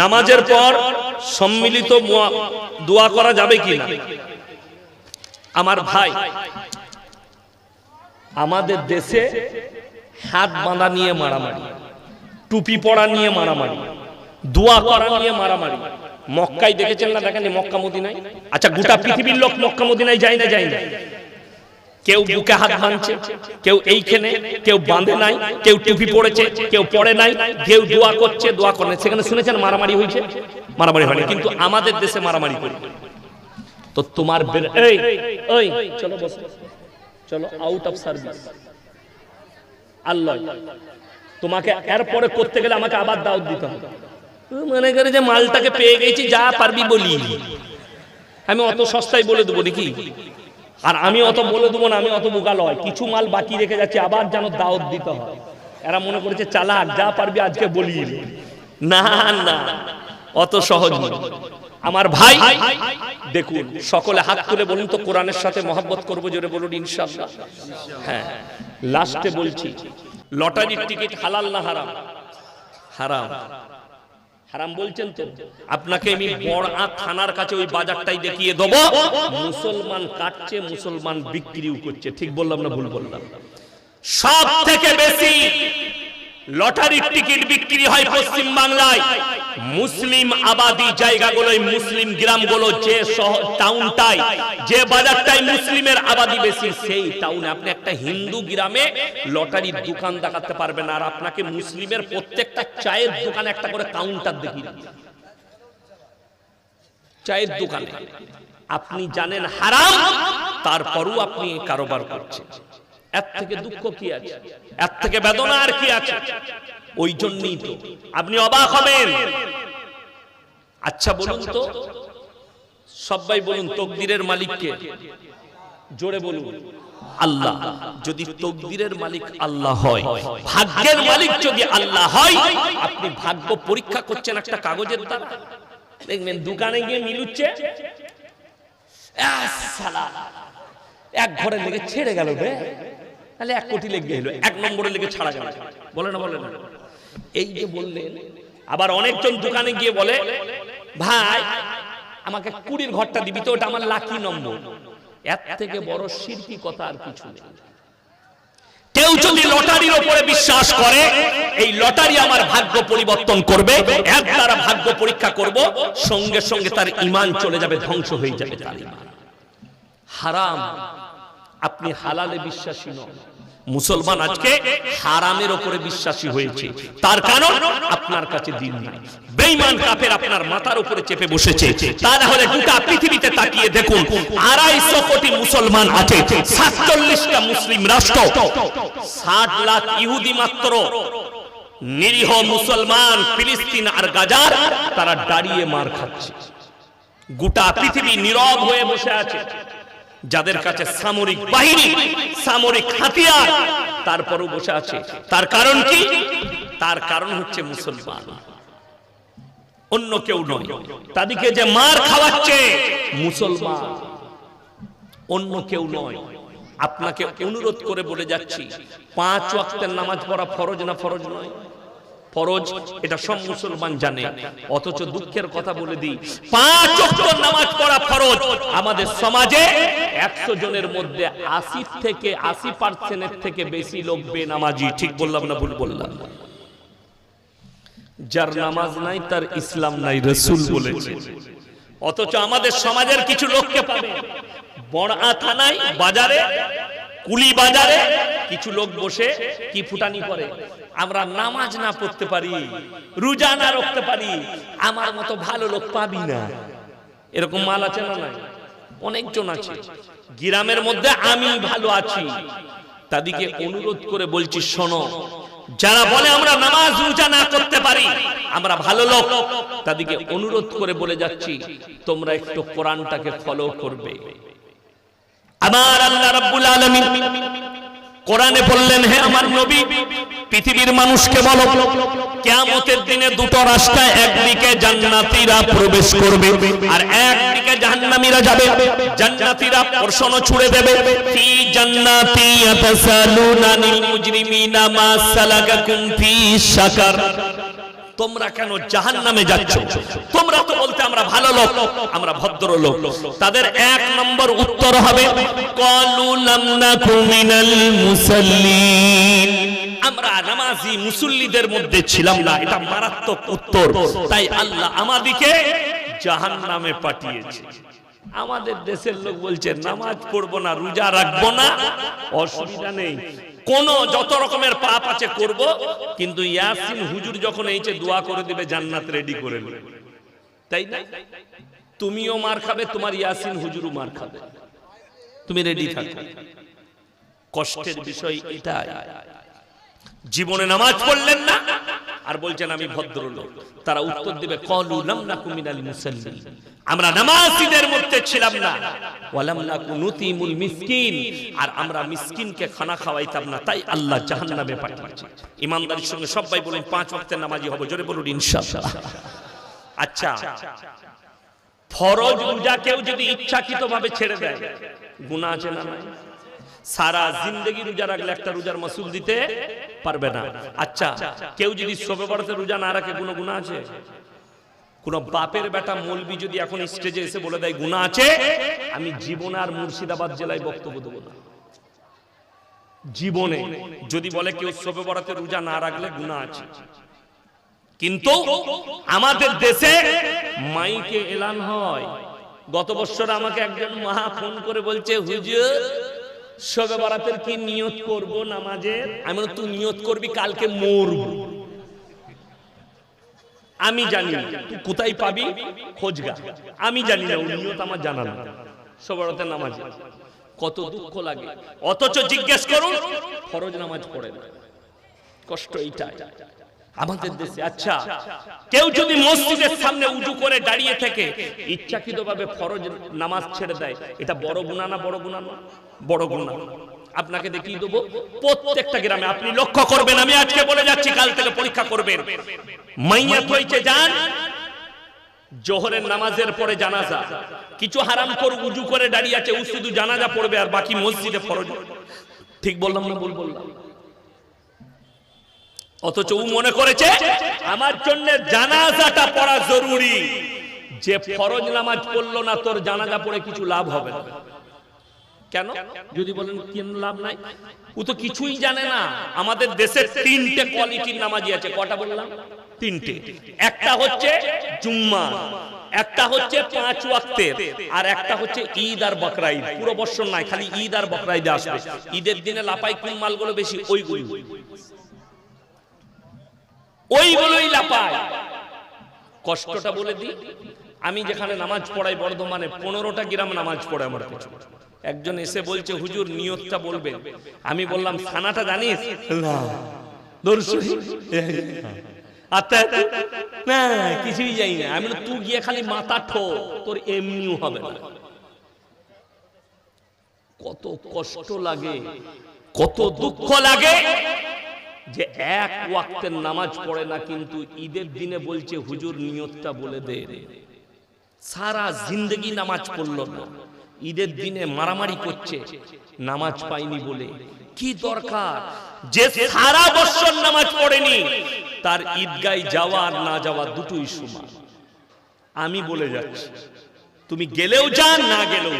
নামাজের পর সম্মিলিত দোয়া করা যাবে কি না আমার ভাই আমাদের দেশে হাত বাঁধা নিয়ে মারামারি টুপি পড়া নিয়ে মারামারি দোয়া করা নিয়ে মারামারি। মক্কায় দেখেছেন না দেখেন মক্কা মদিনায়? আচ্ছা গোটা পৃথিবীর লোক মক্কা মদিনায় যায় না। যায় না। কেউ বুকে হাত বাঁধছে কেউ এইখানে কেউ বাঁধে নাই কেউ টুপি পড়েছে কেউ পড়ে নাই কেউ দোয়া করছে দোয়া করে সেখানে শুনেছেন মারামারি হয়েছে? মারামারি হয়নি। কিন্তু আমাদের দেশে মারামারি করি। তো তোমার এই এই চলো বসো। চলো আউট অফ সার্ভিস আল্লাহ। তোমাকে এরপরে করতে গেলে আমাকে আবার দাওয়াত দিতে হবে। তুমি মনে করে যে মালটাকে পেয়ে গেছি যা পারবি বলি। আমি অত সস্তায় বলে দেবো নাকি? আর আমি অত বলে দেবো না, আমি অত বোকা লয় কিছু মাল বাকি রেখে যাচ্ছি, আবার যেন দাওয়াত দিতে হয়। এরা মনে করেছে, চালাক, যা পারবি আজকে বলি না না, অত সহজ আমার ভাই, দেখুন, সকলে হাত তুলে বলুন তো, কোরআনের সাথে মহাব্বত করব, জোরে বলুন, ইনশাআল্লাহ। হ্যাঁ লাস্টে বলছি, লটারির টিকিট হালাল না হারাম? হারাম। হারাম বলছেন তো? আপনাকে আমি বড়া থানার কাছে ওই বাজারটাই দেখিয়ে দেবো। মুসলমান কাটছে মুসলমান বিক্রিও করছে। ঠিক বললাম না ভুল বললাম? সব থেকে বেশি লটারির টিকিট বিক্রি হয় পশ্চিম বাংলায় মুসলিম আবাদি জায়গাগুলোয় মুসলিম গ্রামগুলো যে শহর টাউনটাই যে বাজারটাই মুসলিমের আবাদি বেশি, সেই টাউনে আপনি একটা হিন্দু গ্রামে লটারির দোকান দেখাতে পারবেন, আর আপনাকে মুসলিমের প্রত্যেকটা চায়ের দোকানে একটা করে কাউন্টার দেখিয়ে চায়ের দোকানে। আপনি জানেন হারাম, তারপরও আপনি কারোবার করছেন। এর থেকে দুঃখ কি আছে? এর থেকে বেদনা আর কি আছে? ওই জন্যই তো। আপনি অবাক হবেন। আচ্ছা বলুন তো। সবাই বলুন তকদিরের মালিককে। জোরে বলুন। আল্লাহ, যদি তকদিরের মালিক আল্লাহ হয়, ভাগ্যের মালিক যদি আল্লাহ হয়, আপনি ভাগ্য পরীক্ষা করছেন একটা কাগজের দ্বারা। দেখবেন দোকানে গিয়ে মিলুচ্ছে। এক ঘরে লেগে ছেড়ে গেল বে। তাহলে এক কোটি লেগে এলো এক নম্বরে লেগে ছাড়া গেল। বলে না বলে না। এই যে বললেন, আবার অনেকজন দোকানে গিয়ে বলে, ভাই, আমাকে কুড়ির ঘরটা দিবি তো ওটা আমার লাকি নম্বর। এর থেকে বড় শিরকি কথা আর কিছু নেই। কেউ যদি লটারির উপরে বিশ্বাস করে, এই লটারি আমার ভাগ্য পরিবর্তন করবে, এর দ্বারা ভাগ্য পরীক্ষা করব, সঙ্গে সঙ্গে তার ইমান চলে যাবে, ধ্বংস হয়ে যাবে তার ইমান। হারাম, আপনি হালালে বিশ্বাসী নন। মুসলমান আজকে হারামের ওপরে বিশ্বাসী হয়েছে। তার কারণ আপনার কাছে দিন নাই। বেঈমান কাফের আপনার মাথার উপরে চেপে বসেছে। তা না হলে গোটা পৃথিবীতে তাকিয়ে দেখুন, আড়াইশো কোটি মুসলমান আছে, সাতচল্লিশটা মুসলিম রাষ্ট্র, ষাট লাখ ইহুদি মাত্র। নিরীহ মুসলমান, ফিলিস্তিন আর গাজার, তারা দাঁড়িয়ে মার খাচ্ছে। গোটা পৃথিবী নীরব হয়ে বসে আছে। যাদের কাছে সামরিক বাহিনী সামরিক হাতিয়ার তারপরও বসে আছে। তার কারণ কি? তার কারণ হচ্ছে মুসলমান। অন্য কেউ নয়। তাদেরকে যে মার খাওয়াচ্ছে মুসলমান। অন্য কেউ নয়। আপনাকে অনুরোধ করে বলে যাচ্ছি পাঁচ ওয়াক্তের নামাজ পড়া ফরজ না ফরজ নয়। ফরজ, এটা সব মুসলমান জানে। অথচ দুঃখের কথা বলে দিই, পাঁচ ওয়াক্ত নামাজ পড়া ফরজ। আমাদের সমাজে একশো জনের মধ্যে আশি থেকে আশি পার্সেন্টের থেকে বেশি লোক বেনামাজি। ঠিক বললাম না ভুল বললাম? যার নামাজ নাই, তার ইসলাম নাই, রসুল বলেছে। অথচ আমাদের সমাজের কিছু লোককে পাবে। বড়া থানায়, বাজারে, কুলি বাজারে কিছু লোক বসে কি ফুটানি করে? আমরা নামাজ না পড়তে পারি, রোজা না রাখতে পারি, আমার মতো ভালো লোক পাবি না। এরকম মাল আছে না নাই? অনেকজন আছে। গ্রামের মধ্যে আমি ভালো আছি। তাদেরকে অনুরোধ করে বলছি, শোনো, যারা বলে আমরা নামাজ রোজা না করতে পারি, আমরা ভালো লোক, তাদেরকে অনুরোধ করে বলে যাচ্ছি, তোমরা একটু কোরআনটাকে ফলো করবে। আমার আল্লাহ রাব্বুল আলামিন কোরআনে বললেন, হে আমার নবী, পৃথিবীর মানুষকে বলো, কিয়ামতের দিনে দুটো রাস্তায় একদিকে জান্নাতীরা প্রবেশ করবে আর একদিকে জাহান্নামীরা যাবে। জান্নাতীরা প্রশ্ন ছুড়ে দেবে। ফি জান্নাতি ইয়াতাসালুনা আনিল মুজরিমিনা মা সালাকাকুম ফি সাকার তোমরা কেন জাহান নামে যাচ্ছ? তোমরা তো বলতে আমরা ভালো লোক, আমরা ভদ্র লোক তাদের এক নম্বর উত্তর হবে আমরা নামাজি মুসল্লিদের মধ্যে ছিলাম না, এটা মারাত্মক উত্তর। তাই আল্লাহ আমাদিকে জাহান নামে পাঠিয়েছে। আমাদের দেশের লোক বলছে, নামাজ পড়ব না, রোজা রাখব না। অসুবিধা নেই। কোন যত রকমের পাপ আছে করব, কিন্তু ইয়াসিন হুজুর যখন এইচে দোয়া করে দিবে, জান্নাত রেডি করে নেবে। তাই না? তুমিও মার খাবে, তোমার ইয়াসিন হুজুরও মার খাবে। তুমি রেডি থাকো। কষ্টের বিষয় এটাই। জীবনে নামাজ পড়লেন না আর বলছেন আমি ভদ্রলোক। তারা উত্তর দিবে কলু লাম নাকু মিনাল মুসাল্লিন। আমরা নামাজীদের মধ্যে ছিলাম না। ওয়ালাম নাকু নুতিমুল মিসকিন। আর আমরা মিসকিনকে খানা খাওয়াইতাম না তাই আল্লাহ জাহান্নামে পাঠিয়েছে। ইমানদারির সঙ্গে সবাই বলুন পাঁচ ওয়াক্তের নামাজি হবে। জোরে বলুন ইনশাআল্লাহ। আচ্ছা ফরজ রোজা কেউ যদি ইচ্ছাকৃতভাবে ছেড়ে দেয় গুনাহ আছে না নাই? সারা জিন্দগি রোজা রাখলে একটা রোজার মাসুল দিতে পারবে না। আচ্ছা কেউ যদি শোবে বড়তে রোজা না রাখে, কোনো গুণা আছে? কোন বাপের বেটা মলবি যদি এখন স্টেজে এসে বলে দেয় গুণা আছে? আমি জীবনে আর মুর্শিদাবাদ জেলায় বক্তব্য দেবো না। জীবনে যদি বলে কেউ শোবে বড়াতে রোজা না রাখলে গুণা আছে। কিন্তু আমাদের দেশে মাইকে এলান হয়। গত বছর আমাকে একজন মহা ফোন করে বলছে, হুজুর শবে বরাতের কি নিয়ত করব নামাজের? আমি তুই নিয়ত করবি, কালকে মরব। আমি জানি তুই কোথায় পাবি? খোঁজগা। আমি জানি না নিয়ত আমার জানা না। শবে বরাতের নামাজ। কত দুঃখ লাগে। অথচ জিজ্ঞেস করুন, ফরজ নামাজ পড়ে না। কষ্ট এইটাই। আমাদের দেশে আচ্ছা কেউ যদি মসজিদের সামনে উজু করে দাঁড়িয়ে থেকে ইচ্ছাকৃতভাবে ফরজ নামাজ ছেড়ে দেয়। এটা বড় গুণা না বড় গুণা না? বড় গুণা। আপনাকে দেখিয়ে দেবো প্রত্যেকটা গ্রামে আপনি লক্ষ্য করবেন আমি আজকে বলে যাচ্ছি কাল থেকে পরীক্ষা করবেন। মাইয়াত হয়েছে যান। জোহরের নামাজের পরে জানাজা। কিছু হারাম করে উজু করে দাঁড়িয়ে আছে ও শুধু জানাজা পড়বে আর বাকি মসজিদে ফরজ। ঠিক বললাম না ভুল বললাম? অথচ ও মনে করেছে, আমার জন্য জানাজাটা পড়া জরুরি। যে ফরজ নামাজ পড়ল না, তোর জানাজা পড়ে কিছু লাভ হবে না। কেন? যদি বলেন, কেন লাভ নাই? ও তো কিছুই জানে না। আমাদের দেশে তিনটে কোয়ালিটির নামাজি আছে। কটা বললাম? তিনটে। একটা হচ্ছে জুম্মা, একটা হচ্ছে পাঁচ ওয়াক্তের, আর একটা হচ্ছে ঈদ আর বকরা ঈদ পুরো বৎসর নাই, খালি ঈদ আর বকরা ঈদে আসবে। ঈদের দিনে লাপাই কোন মালগুলো বেশি, ওইগুলো। ওইগুলোই লাপায় কষ্টটা বলে দিই, আমি যেখানে নামাজ পড়াই বর্ধমানে পনেরোটা গ্রাম নামাজ পড়ে আমার কিছু একজন এসে বলছে, হুজুর, নিয়তটা বলবেন। আমি বললাম থানাটা জানিস? না। কিছুই যাই না। আমি তুই গিয়ে খালি মাথা ঠো, তোর এমনিও হবে না। কত কষ্ট লাগে, কত দুঃখ লাগে। যে এক ওয়াক্তের নামাজ পড়ে না, কিন্তু ঈদের দিনে বলছে, হুজুর, নিয়তটা বলে দে। সারা জিন্দগি নামাজ পড়ল। না ঈদের দিনে মারামারি করছে, নামাজ পাইনি বলে। কি দরকার? যে সারা বছর নামাজ পড়েনি, তার ঈদগায় যাওয়া আর না যাওয়া দুটোই সমান। আমি বলে যাচ্ছি, তুমি গেলেও যান, না গেলেও।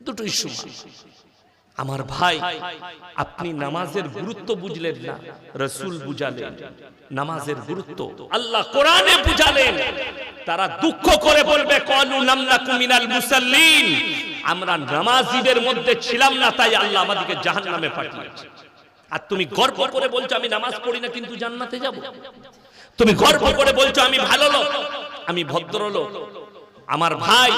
দুটোই সমান। আমার ভাই, আপনি নামাজের গুরুত্ব বুঝলেন না। রসুল বুঝালেন, নামাজের গুরুত্ব আল্লাহ কোরআনে বুঝালেন। তারা দুঃখ করে বলবে কলু নামনাকু মিনাল মুসাল্লিন। আমরা নামাজীদের মধ্যে ছিলাম না, তাই আল্লাহ আমাদেরকে জাহান্নামে পাঠিয়েছে। আর তুমি গর্ব করে বলছো, আমি নামাজ পড়ি না, কিন্তু জান্নাতে যাব? তুমি গর্ব করে বলছো, আমি ভালো লোক, আমি ভদ্র লোক আমার ভাই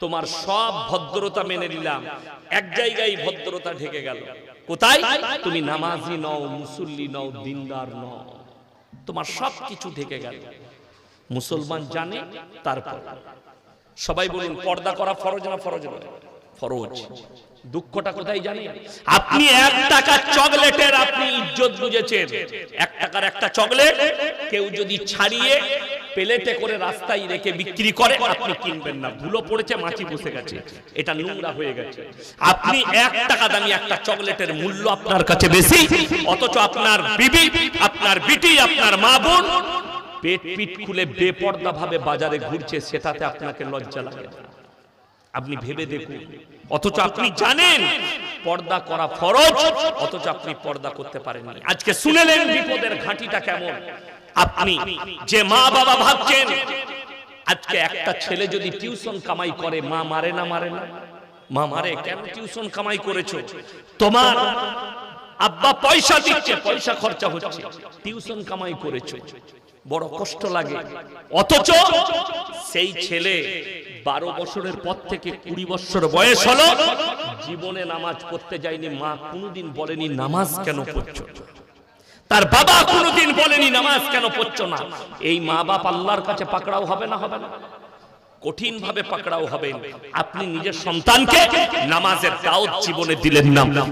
তোমার সব ভদ্রতা মেনে নিলাম। এক জায়গায় ভদ্রতা ঢেকে গেল। কোথায়? তুমি নামাজি নও, মুসল্লি নও, দিনদার নও। তোমার সব কিছু ঢেকে গেল। মুসলমান জানে তারপর। সবাই বলুন, পর্দা করা ফরজ না ফরজ নয়? ফরজ দুঃখটা কোথায় জানি আপনি এক টাকার চকলেটের আপনি ইজ্জত বুঝেছেন। এক টাকার একটা চকলেট কেউ যদি ছাড়িয়ে প্লেটে করে রাস্তায় রেখে বিক্রি করে, আপনি কিনবেন না। ধুলো পড়েছে, মাছি বসে গেছে। এটা নোংরা হয়ে গেছে। আপনি এক টাকা দামি একটা চকলেটের মূল্য আপনার কাছে বেশি, অথচ আপনার বিবি, আপনার বিটি, আপনার মা বোন পেট পিট খুলে বেপর্দা ভাবে বাজারে ঘুরছে, সেটাতে আপনাকে লজ্জা লাগে না। আপনি ভেবে দেখুন। অথচ আপনি জানেন পর্দা করা ফরজ অথচ আপনি পর্দা করতে পারেননি। আজকে শুনেলেন বিপদের ঘাঁটিটা কেমন? আপনি যে মা বাবা ভাবছেন আজকে একটা ছেলে যদি টিউশন কামাই করে মা মারে না মারে না? মা মারে কেন টিউশন কামাই করেছ? তোমার আব্বা পয়সা দিচ্ছে পয়সা খরচা হচ্ছে। টিউশন কামাই করেছ। বড় কষ্ট লাগে। অথচ সেই ছেলে বারো বছরের পর থেকে কুড়ি বছর বয়স হলো। জীবনে নামাজ পড়তে যায়নি, মা কোনোদিন বলেনি, নামাজ কেন পড়ছো? তার বাবা কোনোদিন বলেনি, নামাজ কেন পড়ছো না? এই মা বাপ আল্লাহর কাছে পাকড়াও হবে না হবে না? কঠিন ভাবে পাকড়াও হবে আপনি নিজের সন্তানকে নামাজের দাওয়াত জীবনে দিলেন না।